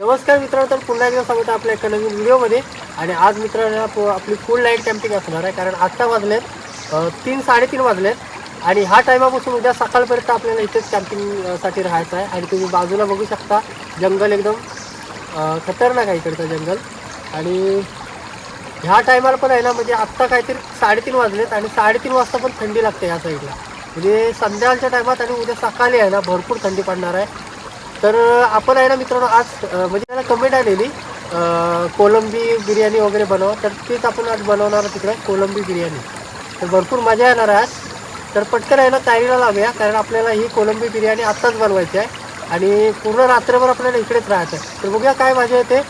नमस्कार मित्रांनो तर पुन्हा एकदा स्वागत आहे आपल्या एका नवीन व्हिडिओमध्ये. आणि आज मित्रांनो आपली फुल नाईट कॅम्पिंग असणार आहे कारण आत्ता वाजलेत तीन साडेतीन वाजलेत. आणि ह्या टायमापासून उद्या सकाळपर्यंत आपल्याला इथेच कॅम्पिंगसाठी राहायचं आहे. आणि तुम्ही बाजूला बघू शकता जंगल एकदम खतरनाक आहे इकडचं जंगल. आणि ह्या टायमाला पण आहे ना म्हणजे आत्ता काहीतरी साडेतीन वाजलेत आणि साडेतीन वाजता पण थंडी लागते ह्या साईडला म्हणजे संध्याकाळच्या टायमात आणि उद्या सकाळी आहे ना भरपूर थंडी पडणार आहे. तर आपण आहे ना मित्रांनो आज म्हणजे त्याला कमेंट आलेली कोलंबी बिर्याणी वगैरे बनवा. तर तीच आपण आज बनवणार तिकडे कोलंबी बिर्याणी. तर भरपूर मजा येणार आज. तर पटकन आहे ना तयारीला लावूया कारण आपल्याला ही कोलंबी बिर्याणी आत्ताच बनवायची आहे. आणि पूर्ण रात्रभर आपल्याला इकडेच राहायचं आहे. तर बघूया काय मजा येते.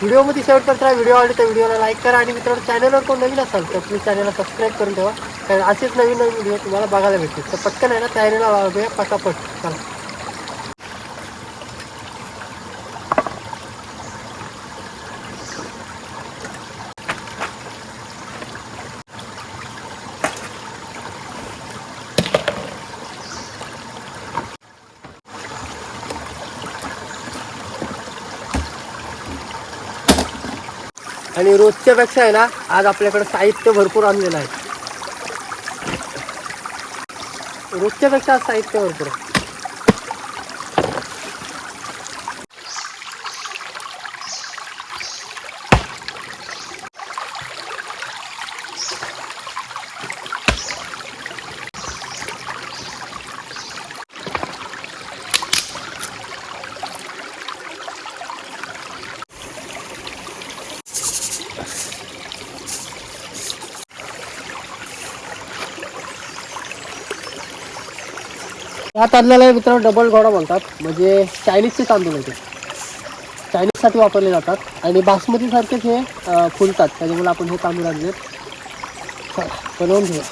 व्हिडिओमध्ये शेवटपर्यंत राहा व्हिडिओ आवडली तर व्हिडिओला लाईक करा. आणि मित्रांनो चॅनलवर कोण नवीन असाल तर प्लीज चॅनलला सबस्क्राईब करून ठेवा. कारण असेच नवीन नवीन व्हिडिओ तुम्हाला बघायला भेटतील. तर पटकन आहे ना तयारीला लावूया पटापट. चला. मागच्यापेक्षा आहे ना आज आपल्याकडे साहित्य भरपूर आणलेलं आहे. रोजच्यापेक्षा आज साहित्य भरपूर आहे. या तांदळाला मित्रांनो डबल घोडा म्हणतात. म्हणजे चायनीजचे तांदूळ होते चायनीजसाठी वापरले जातात. आणि बासमती सारखेच हे फुलतात. त्याच्यामुळे आपण हे तांदूळ आणले बनवून घेऊया.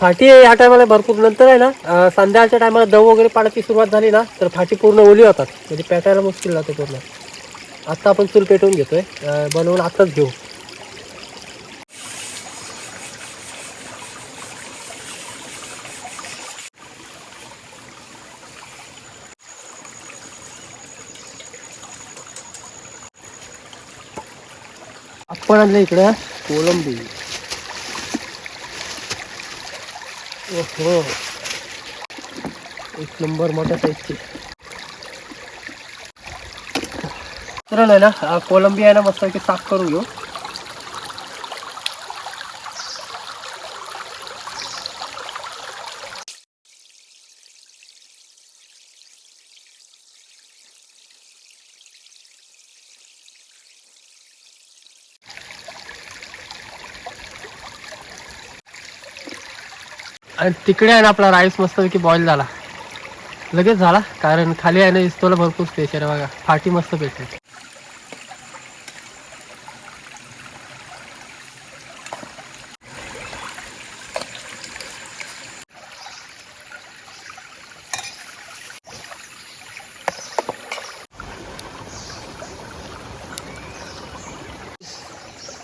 फाटी या टायमाला भरपूर नंतर आहे ना संध्याच्या संध्याकाळच्या टायमाला दव वगैरे पाण्याची सुरुवात झाली ना तर फाटी पूर्ण ओली होतात. म्हणजे पेटायला मुश्किल जाते पूर्ण. आत्ता आपण चूल पेटवून घेतोय. बनवून आत्ताच घेऊ. आपण आणलं इकडं कोलंबी. ओहो. एक नंबर मोठ्या साईजची तर नाही ना कोलंबी आहे ना मस्त साफ करून घेऊ. आणि तिकडे आहे ना आपला राईस मस्तपैकी बॉईल झाला. लगेच झाला कारण खाली आहे ना इस्तोला भरपूर स्पेस आहे बघा. फाटी मस्त भेटते.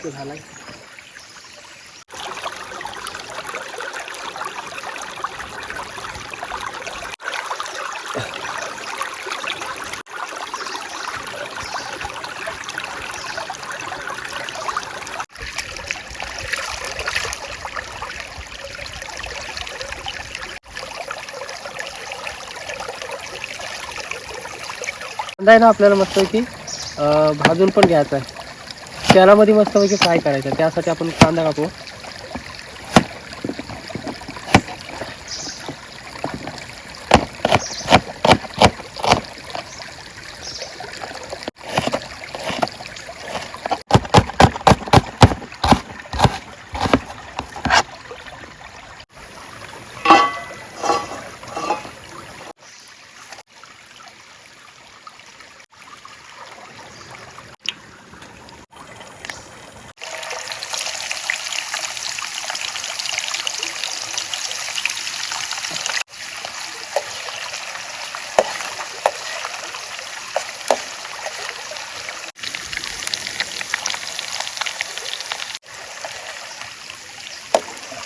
झालाय झाला आहे. ना आपल्याला आहे की भाजून पण घ्यायचं आहे. तेलामध्ये मस्तपैकी फ्राय करायचं आहे. त्यासाठी आपण कांदा कापू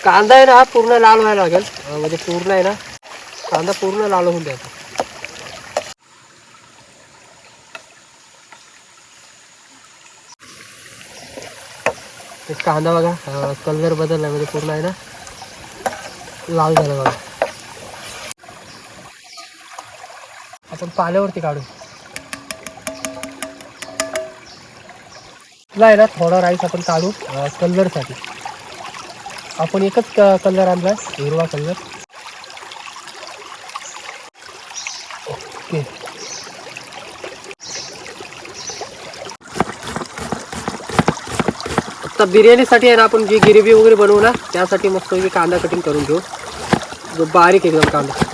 कांदा आहे ना हा पूर्ण लाल व्हायला लागेल. म्हणजे पूर्ण आहे ना कांदा पूर्ण लाल होऊन द्यायचा कांदा बघा कलर बदलला म्हणजे पूर्ण आहे ना लाल झाला बघा. आपण पाल्यावरती काढू. तुला आहे ना थोडा राईस आपण काढू कलरसाठी. आपण एकच कलर आणला हिरवा कलर ओके आता बिर्याणीसाठी आहे ना आपण जी गिरेवी वगैरे बनवू ना त्यासाठी मस्त कांदा कटिंग करून घेऊ. जो बारीक एकदम कांदा.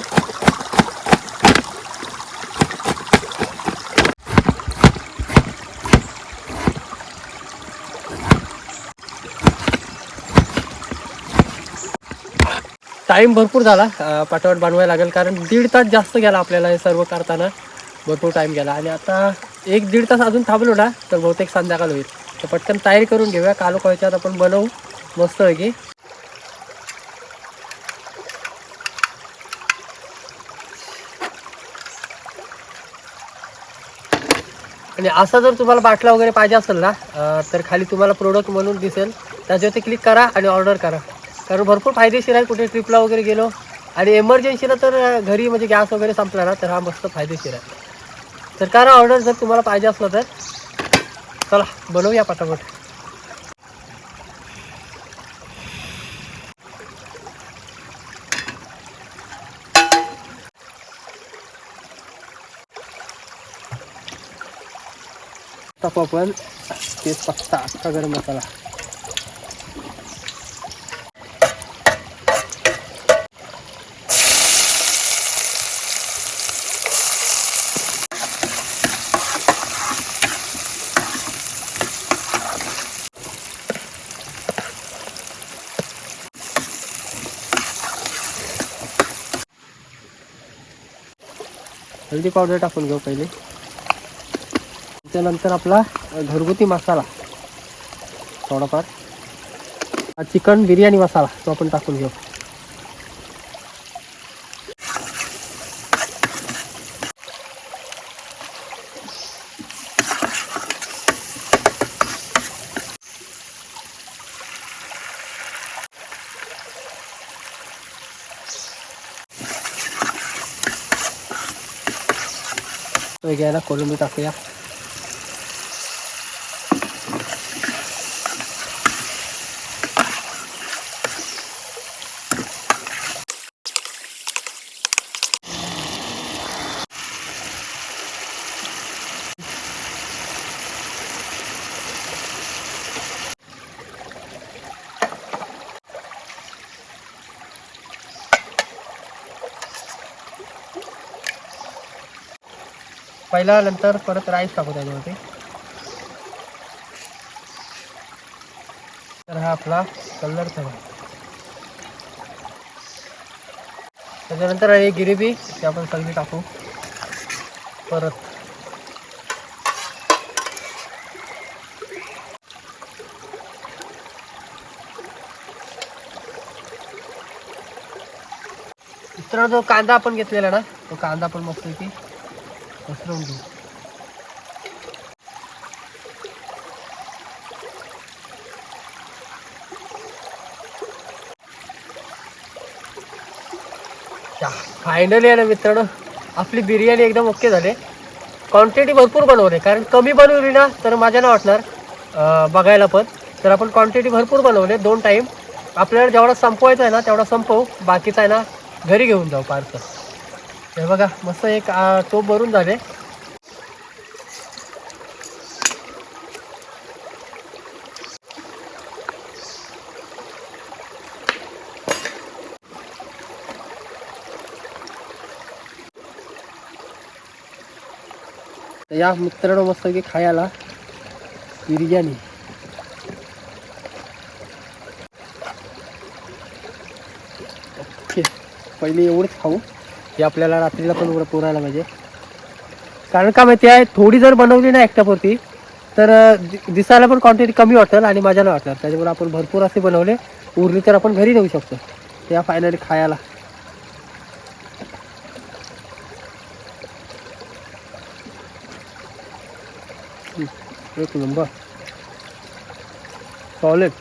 टाईम भरपूर झाला पाठवट बनवायला लागेल कारण दीड तास जास्त गेला आपल्याला हे सर्व करताना. भरपूर टाईम गेला. आणि आता एक दीड तास अजून थांबलो ना तर बहुतेक संध्याकाळ होईल. तर पटकन तयारी करून घेऊया. कालो कळच्यात आपण बनवू. मस्त आहे की आणि असा जर तुम्हाला बाटला वगैरे पाहिजे असेल ना तर खाली तुम्हाला प्रोडक्ट म्हणून दिसेल. त्याच्यावरती क्लिक करा आणि ऑर्डर करा. कारण भरपूर फायदेशीर आहे. कुठे ट्रिपला वगैरे गेलो. आणि एमर्जन्सीला तर घरी म्हणजे गॅस वगैरे संपला ना तर हा मस्त फायदेशीर आहे. तर करा ऑर्डर जर तुम्हाला पाहिजे असलं तर चला बनवूया पटापट. आपण तेच पत्ता अख्खा गरम मसाला. हळदी पावडर टाकून घेऊ पहिले. त्यानंतर आपला घरगुती मसाला. थोडाफार. चिकन बिर्याणी मसाला तो आपण टाकून घेऊ. घ्यायला कोलंबी टाकूया. पहिला नंतर परत राईस टाकू त्याच्यामध्ये तर हा आपला कलर सगळा त्याच्यानंतर हे गिरेबी ते आपण सगळी टाकू. परत. मित्रांनो जो कांदा आपण घेतलेला ना तो कांदा पण मस्त की. पसरवून घेऊ फायनली आहे ना मित्रांनो. आपली बिर्याणी एकदम ओके झाली. क्वांटिटी भरपूर बनवली कारण कमी बनवली ना तर माझ्या ना वाटणार बघायला पण. तर आपण क्वांटिटी भरपूर बनवले दोन टाईम आपल्याला जेवढा संपवायचा आहे ना तेवढा संपवू. बाकीचा आहे ना घरी घेऊन जाऊ पार्सल हे बघा मस्त एक टोप भरून झाले. या मित्रांनो मस्त की खायला बिर्याणी. ओके पहिले एवढंच खाऊ. हे आपल्याला रात्रीला पण पुरायला पाहिजे. कारण का माहिती आहे थोडी जर बनवली ना एकट्यापुरती तर दि- दिसायला पण क्वांटिटी कमी वाटेल आणि मजा नाही वाटणार. त्याच्यामुळे आपण भरपूर असे बनवले उरली तर आपण घरी नेऊ शकतो. त्या फायनली खायला. एक नंबर सॉलिड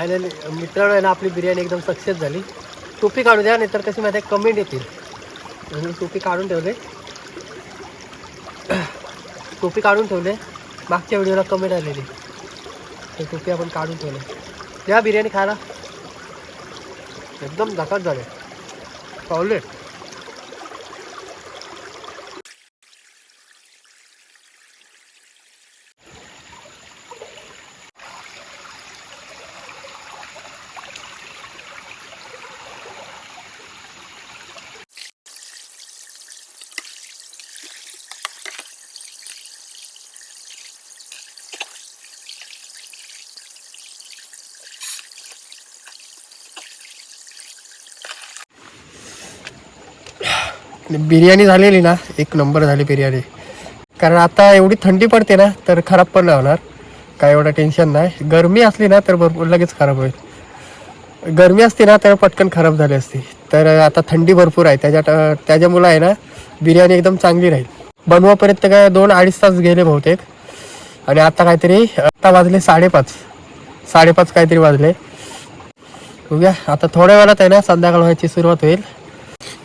फायनली मित्रांनो आहे ना आपली बिर्याणी एकदम सक्सेस झाली. टोपी काढू द्या नाहीतर कशी माहिती आहे कमेंट येतील. म्हणून टोपी काढून ठेवले. टोपी काढून ठेवले. मागच्या व्हिडिओला कमेंट आलेली. तर टोपी आपण काढून ठेवले. या बिर्याणी खायला. एकदम धकाच झाले. पावले. बिर्याणी झालेली ना एक नंबर झाली बिर्याणी. कारण आता एवढी थंडी पडते ना तर खराब पण नाही होणार. काय एवढं टेन्शन नाही. गरमी असली ना तर भरपूर लगेच खराब होईल. गरमी असते ना तर पटकन खराब झाली असती. तर आता थंडी भरपूर आहे. त्याच्या त्याच्यामुळं आहे ना बिर्याणी एकदम चांगली राहील. बनवापर्यंत काय दोन अडीच तास गेले बहुतेक. आणि आता काहीतरी आता वाजले साडेपाच. साडेपाच काहीतरी वाजले. बघूया. आता थोड्या वेळात आहे ना संध्याकाळ व्हायची सुरुवात होईल.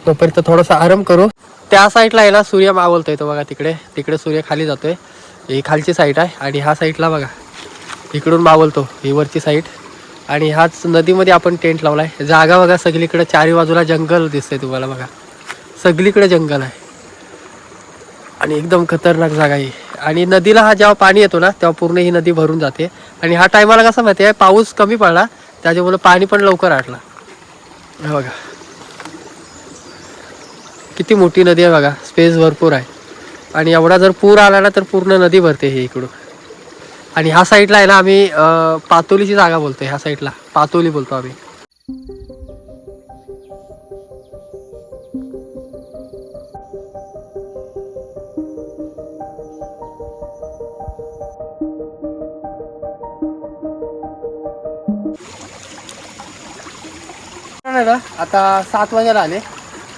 तोपर्यंत थोडासा आराम करू. त्या साईडला आहे ना सूर्य मावलतोय तो बघा तिकडे. तिकडे सूर्य खाली जातोय. ही खालची साईड आहे आणि ह्या साईडला बघा. इकडून मावलतो ही वरची साईड. आणि हाच नदीमध्ये आपण टेंट लावलाय. जागा बघा सगळीकडे चारी बाजूला जंगल दिसतंय तुम्हाला बघा. सगळीकडे जंगल आहे. आणि एकदम खतरनाक जागा ही. आणि नदीला हा जेव्हा पाणी येतो ना तेव्हा पूर्ण ही नदी भरून जाते. आणि हा टायमाला कसं माहिती आहे? पाऊस कमी पडला त्याच्यामुळे पाणी पण लवकर आटला. बघा. किती मोठी नदी आहे बघा स्पेस भरपूर आहे. आणि एवढा जर पूर आला ना तर पूर्ण नदी भरते हे इकडून. आणि ह्या साईडला आहे ना आम्ही पातोलीची जागा बोलतो ह्या साईडला पातोली बोलतो आम्ही. ना आता सात वाजायला आले.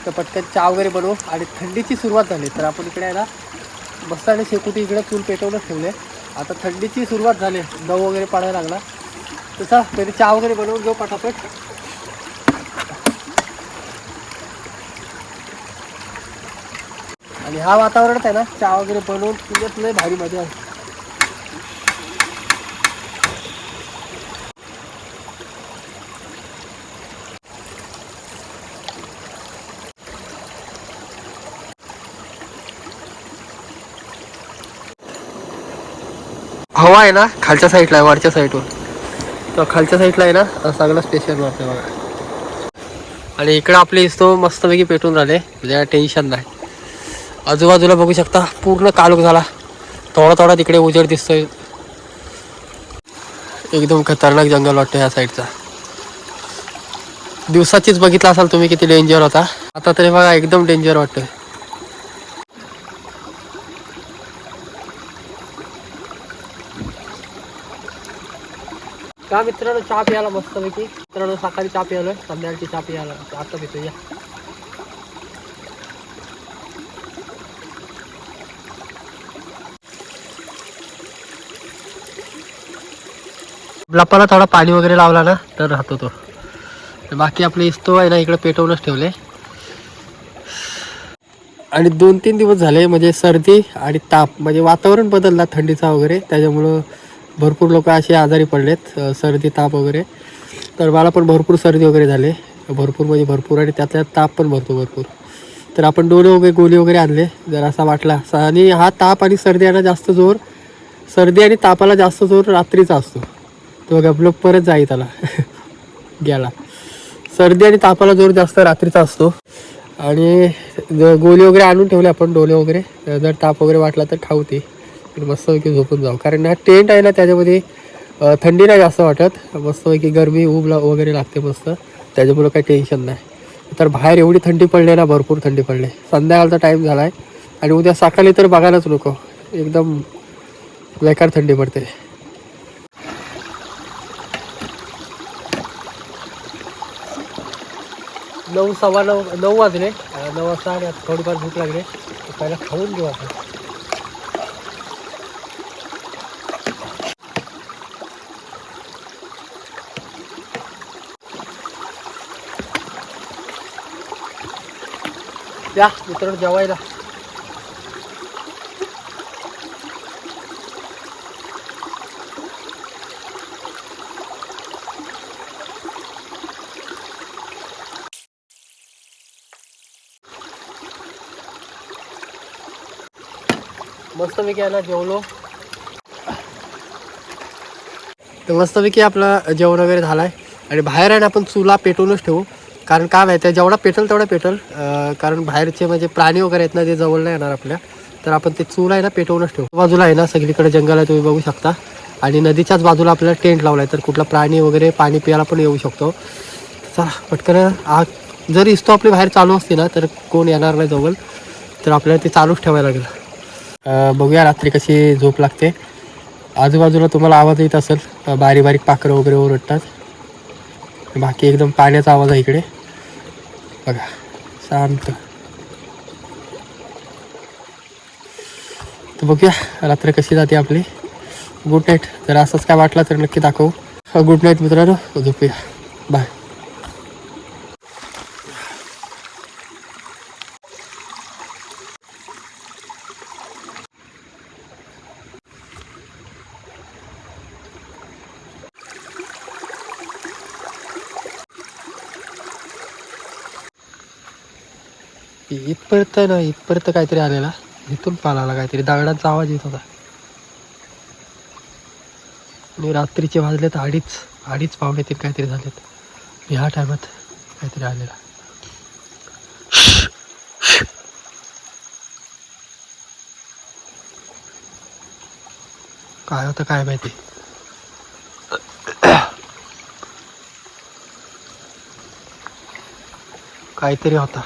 तर पटकन चहा वगैरे बनवू. आणि थंडीची सुरुवात झाली. तर आपण इकडे आहे ना मस्त आणि शेकोटी इकडे चूल पेटवूनच ठेवले. आता थंडीची सुरुवात झाली. दव वगैरे पाडायला लागला. तसा पहिले चहा वगैरे बनवून घेऊ पटापट. आणि हा वातावरणात आहे ना चहा वगैरे बनवून तुझ्यात लय भारी मजा आहे. हवा आहे ना खालच्या साईडला आहे वरच्या साईडवर तर खालच्या साईडला आहे ना सगळं स्पेशल वाटतं बघा आणि इकडं आपले इस्तो मस्तपैकी पेटून राहिले म्हणजे टेन्शन नाही. आजूबाजूला बघू शकता पूर्ण काळोख झाला. थोडा थोडा तिकडे उजेड दिसतोय. एकदम खतरनाक जंगल वाटतं ह्या साईडचा दिवसाचीच बघितला असाल तुम्ही किती डेंजर होता. आता तरी बघा एकदम डेंजर वाटतं का मित्रांनो चहा प्यायला मस्तपैकी. मित्रांनो सकाळी चहा प्यायलोय संध्याकाळची चहा प्यायला. आता पितो या लपाला थोडा पाणी वगैरे लावला ना तर राहतो तो. बाकी आपले इस्तो आहे ना इकडे पेटवूनच ठेवले. आणि दोन तीन दिवस झाले म्हणजे सर्दी आणि ताप म्हणजे वातावरण बदलला थंडीचा वगैरे त्याच्यामुळं भरपूर लोक असे आजारी पडलेत सर्दी ताप वगैरे. तर मला पण भरपूर सर्दी वगैरे झाले. भरपूर म्हणजे भरपूर आणि त्यातल्या ताप पण भरतो भरपूर. तर आपण डोले वगैरे गोळी वगैरे आणले जर असा वाटला. आणि हा ताप आणि सर्दी यांना जास्त जोर सर्दी आणि तापाला जास्त जोर रात्रीचा असतो. तो बघा परत जाई त्याला गेला. सर्दी आणि तापाला जोर जास्त रात्रीचा असतो. आणि ज- गोळी वगैरे आणून ठेवले आपण डोले वगैरे. जर ताप वगैरे वाटला तर खाऊ ते. मस्तपैकी झोपून जाऊ. कारण हा टेंट आहे ना त्याच्यामध्ये थंडी नाही जास्त वाटत. मस्तपैकी गरमी ऊब ला वगैरे लागते मस्त. त्याच्यामुळं काही टेन्शन नाही. तर बाहेर एवढी थंडी पडली ना भरपूर थंडी पडली. संध्याकाळचा टाईम झाला आहे आणि उद्या सकाळी तर बघायलाच नको. एकदम बेकार थंडी पडते. नऊ सव्वा नऊ नऊ वाजले. नऊ वाजता आणि थोडीफार भूक लागली. पहिला खाऊन घेऊ आपण. या मित्रांनो जेवायला. मस्तपैकी याला जेवलो. तर मस्तपैकी आपलं जेवण वगैरे झाला आहे आणि बाहेर आहे ना आपण चुला पेटवूनच ठेवू. कारण काय माहिती आहे जेवढा पेटल तेवढा पेटल. कारण बाहेरचे म्हणजे प्राणी वगैरे आहेत ना ते जवळ नाही येणार आपल्या तर आपण ते चूल आहे ना पेटवूनच ठेवू. बाजूला आहे ना सगळीकडे जंगल आहे तुम्ही बघू शकता. आणि नदीच्याच बाजूला आपल्याला टेंट लावला आहे तर कुठला प्राणी वगैरे पाणी प्यायला पण येऊ शकतो. चला पटकन आग जर इस्तो आपली बाहेर चालू असते ना तर कोण येणार नाही जवळ तर आपल्याला ते चालूच ठेवायला लागेल. बघूया रात्री कशी झोप लागते. आजूबाजूला तुम्हाला आवाज येत असेल बारीक बारीक पाखरं वगैरे ओरडतात. बाकी एकदम पाण्याचा आवाज आहे इकडे. बघा शांत. तर बघूया रात्र कशी जाते आपली. गुड नाईट जर असंच काय वाटलं तर नक्की दाखवू. गुड नाईट मित्रांनो. झोपूया. बाय इथपर्यंत ना इथपर्यंत काहीतरी आलेला. इथून पालाला काहीतरी. दगडांचा आवाज येत होता. आणि रात्रीचे वाजलेत अडीच अडीच पावणे ते काहीतरी झालेत. ह्या टायमात काहीतरी आलेला. काय होतं काय माहिती? काहीतरी होता.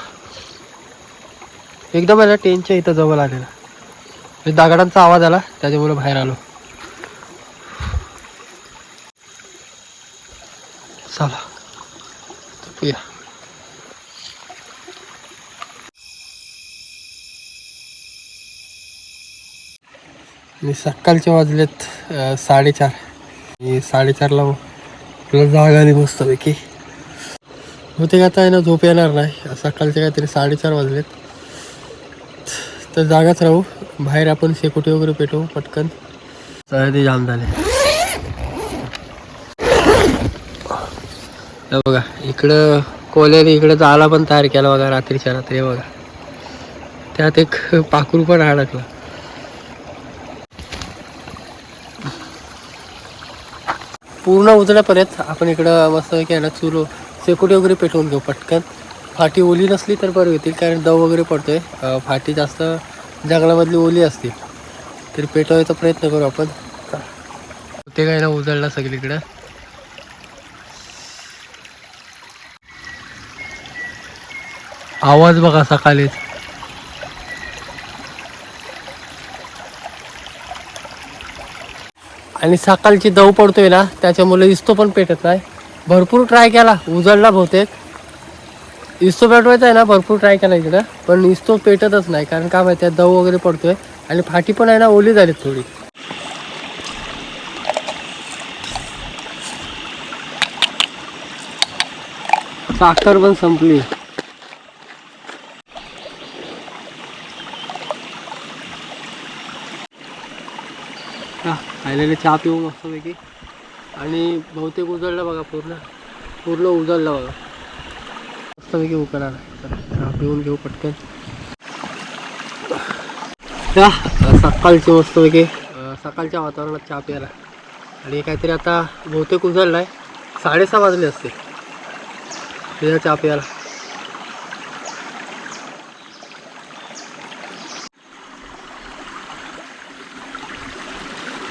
एकदम आहे ना टेनच्या इथं जवळ आलेला. म्हणजे दगडांचा आवाज आला त्याच्यामुळे बाहेर आलो. चला झोपूया. आणि सकाळचे वाजलेत साडेचार. आणि साडेचारला तुला जाग आली मस्तपैकी. होते आता आहे ना झोप येणार नाही. सकाळचे काहीतरी साडेचार वाजलेत. तर जागाच राहू. बाहेर आपण शेकोटी वगैरे पेटवू पटकन. ते जाम झाले. बघा इकडं कोल्याने इकडं जाळा पण तयार केला बघा रात्रीच्या रात्री हे बघा. त्यात एक पाखरू पण अडकला. पूर्ण उजळ्यापर्यंत आपण इकडं मस्त आहे ना चुलो शेकोटी वगैरे पेटवून घेऊ पटकन. फाटी ओली नसली तर बरं होतील कारण दव वगैरे पडतोय. फाटी जास्त जंगलामधली ओली असते. तर पेटवायचा प्रयत्न करू आपण. ते काय ना उजळला सगळीकडं. आवाज बघा सकाळीच. आणि सकाळची दव पडतोय ना त्याच्यामुळे इस्तो पण पेटत नाही. भरपूर ट्राय केला उजळला बहुतेक. इस्तो पेटवायचा आहे ना भरपूर ट्राय केला इकडं. पण इस्तो पेटतच नाही कारण काय माहिती आहे दव वगैरे पडतोय. आणि फाटी पण आहे ना ओली झाली थोडी. साखर पण संपली. खायलेले चहा पिऊ मस्तपैकी. आणि बहुतेक उजळलं बघा पूर्ण. पूर्ण उजळलं बघा. मस्तपैकी उकळा चहा पिऊन घेऊ पटकन. या सकाळची मस्तपैकी सकाळच्या वातावरणात चहा प्यायला. आणि काहीतरी आता बहुतेक उजळला आहे साडेसहा वाजले असते तुझ्या चहा प्यायला.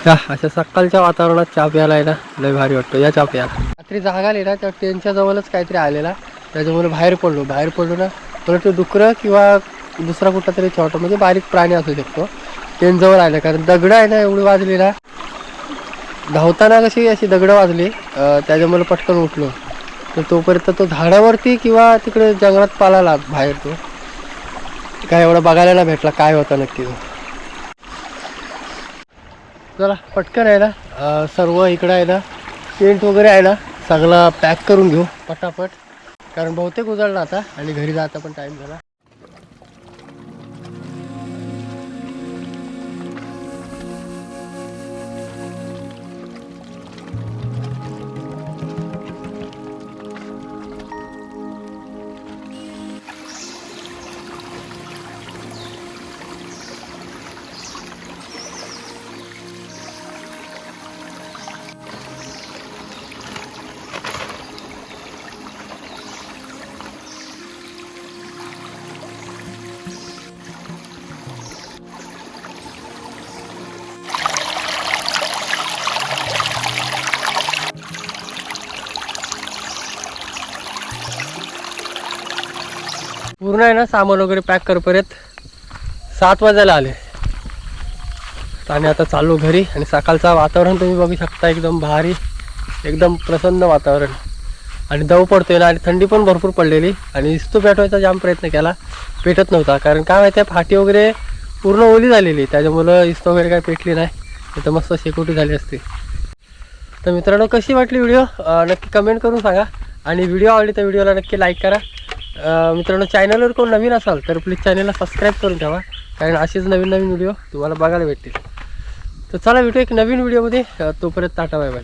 या अशा सकाळच्या वातावरणात चहा प्यायला आहे ना लय भारी वाटतो. या चहा प्यायला. रात्री जागा आली ना त्या ट्रेनच्या जवळच काहीतरी आलेला. त्याच्यामुळे बाहेर पडलो. बाहेर पडलो ना परत तो डुकरं किंवा दुसरा कुठला तरी छोटा म्हणजे बारीक प्राणी असू शकतो. त्यांजवळ आलं कारण दगडं आहे ना एवढी वाजली ना. धावताना कशी अशी दगडं वाजली त्याच्यामुळे पटकन उठलो. तर तोपर्यंत तो झाडावरती किंवा तिकडे जंगलात पालाला बाहेर तो. काय एवढं बघायला नाही भेटला काय होता नक्की तो. चला पटकन आहे ना सर्व इकडं आहे ना टेंट वगैरे आहे ना सगळं पॅक करून घेऊ पटापट. कारण बहुतेक उजळला आता आणि घरी जाता पण टाईम झाला. पूर्ण आहे ना सामान वगैरे पॅक करपर्यंत सात वाजायला आले. आणि आता चालू घरी आणि सकाळचं वातावरण तुम्ही बघू शकता एकदम भारी एकदम प्रसन्न वातावरण. आणि दव पडतोय ना आणि थंडी पण भरपूर पडलेली. आणि इस्तो पेटवायचा जाम प्रयत्न केला पेटत नव्हता. कारण काय माहिती आहे फाटी वगैरे पूर्ण ओली झालेली. त्याच्यामुळं इस्तो वगैरे काय पेटली नाही. नाही तर मस्त शेकोटी झाली असती. तर मित्रांनो कशी वाटली व्हिडिओ? नक्की कमेंट करून सांगा. आणि व्हिडिओ आवडली तर व्हिडिओला नक्की लाईक करा. मित्रांनो चॅनलवर कोण नवीन असाल तर प्लीज चॅनलला सबस्क्राईब करून ठेवा. कारण असेच नवीन नवीन व्हिडिओ तुम्हाला बघायला भेटतील. तर चला भेटू एक नवीन व्हिडिओमध्ये तोपर्यंत टाटा बाय बाय